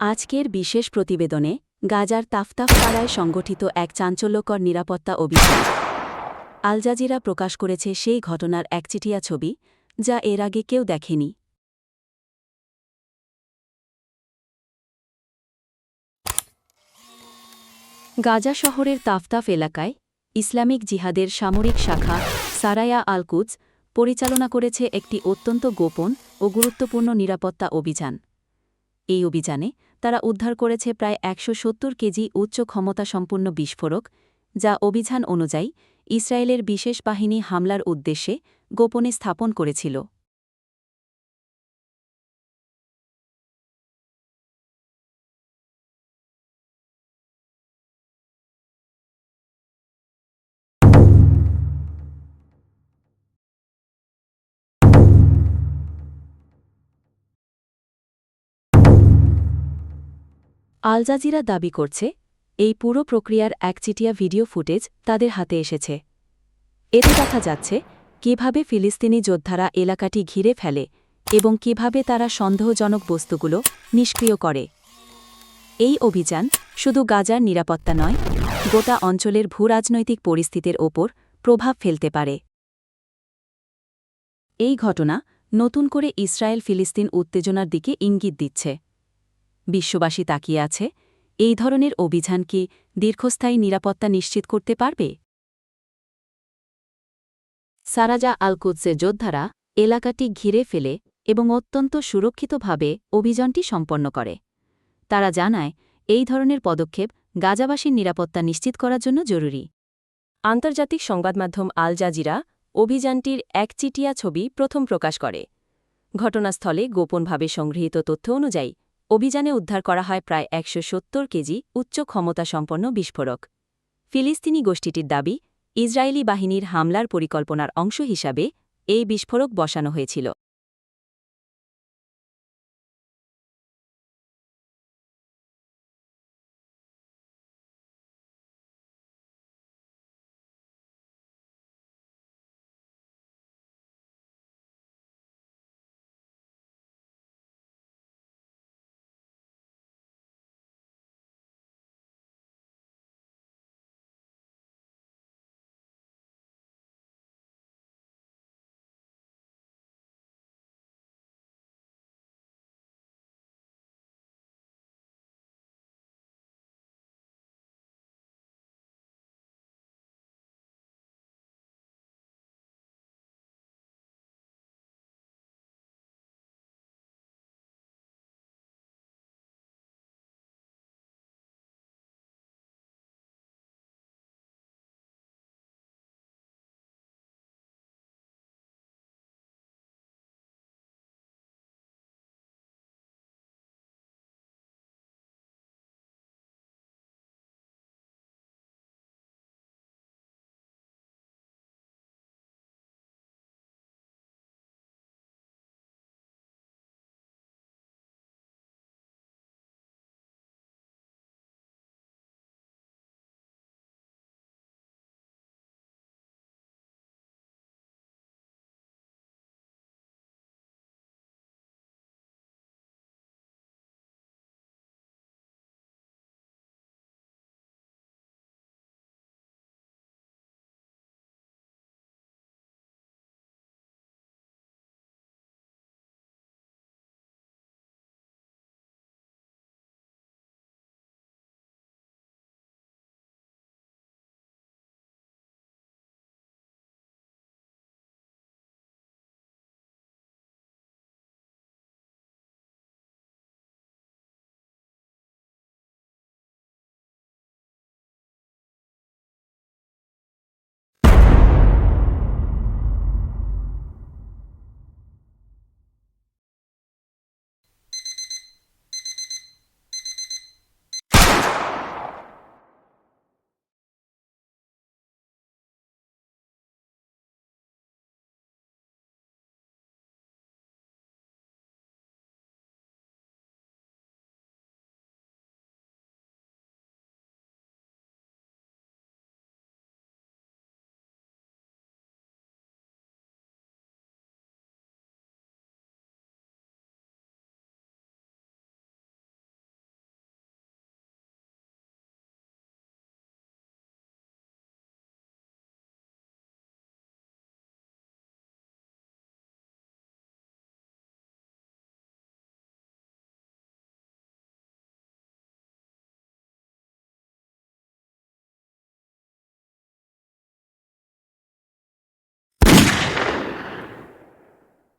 আজকের বিশেষ প্রতিবেদনে গাজার তাফতাফ পাড়ায় সংগঠিত এক চাঞ্চল্যকর নিরাপত্তা অভিযান। আলজাজিরা প্রকাশ করেছে সেই ঘটনার একচিটিয়া ছবি, যা এর আগে কেউ দেখেনি। গাজা শহরের তাফতাফ এলাকায় ইসলামিক জিহাদের সামরিক শাখা সারায়া আল কুচ পরিচালনা করেছে একটি অত্যন্ত গোপন ও গুরুত্বপূর্ণ নিরাপত্তা অভিযান। এই অভিযানে তারা উদ্ধার করেছে প্রায় একশো সত্তর কেজি উচ্চ ক্ষমতাসম্পন্ন বিস্ফোরক, যা অভিযান অনুযায়ী ইসরায়েলের বিশেষ বাহিনী হামলার উদ্দেশ্যে গোপনে স্থাপন করেছিল। আল জাজিরা দাবি করছে, এই পুরো প্রক্রিয়ার একচিটিয়া ভিডিও ফুটেজ তাদের হাতে এসেছে। এতে দেখা যাচ্ছে, কীভাবে ফিলিস্তিনি যোদ্ধারা এলাকাটি ঘিরে ফেলে এবং কীভাবে তারা সন্দেহজনক বস্তুগুলো নিষ্ক্রিয় করে। এই অভিযান শুধু গাজার নিরাপত্তা নয়, গোটা অঞ্চলের ভূরাজনৈতিক পরিস্থিতির ওপর প্রভাব ফেলতে পারে। এই ঘটনা নতুন করে ইসরায়েল ফিলিস্তিন উত্তেজনার দিকে ইঙ্গিত দিচ্ছে। বিশ্ববাসী তাকিয়ে আছে, এই ধরনের অভিযান কি দীর্ঘস্থায়ী নিরাপত্তা নিশ্চিত করতে পারবে? সারাজা আলকুৎসের যোদ্ধারা এলাকাটি ঘিরে ফেলে এবং অত্যন্ত সুরক্ষিতভাবে অভিযানটি সম্পন্ন করে। তারা জানায়, এই ধরনের পদক্ষেপ গাজাবাসীর নিরাপত্তা নিশ্চিত করার জন্য জরুরি। আন্তর্জাতিক সংবাদমাধ্যম আল জাজিরা অভিযানটির একচিটিয়া ছবি প্রথম প্রকাশ করে। ঘটনাস্থলে গোপনভাবে সংগৃহীত তথ্য অনুযায়ী অভিযানে উদ্ধার করা হয় প্রায় একশো সত্তর কেজি উচ্চ ক্ষমতাসম্পন্ন বিস্ফোরক। ফিলিস্তিনি গোষ্ঠীটির দাবি, ইসরায়েলি বাহিনীর হামলার পরিকল্পনার অংশ হিসাবে এই বিস্ফোরক বসানো হয়েছিল।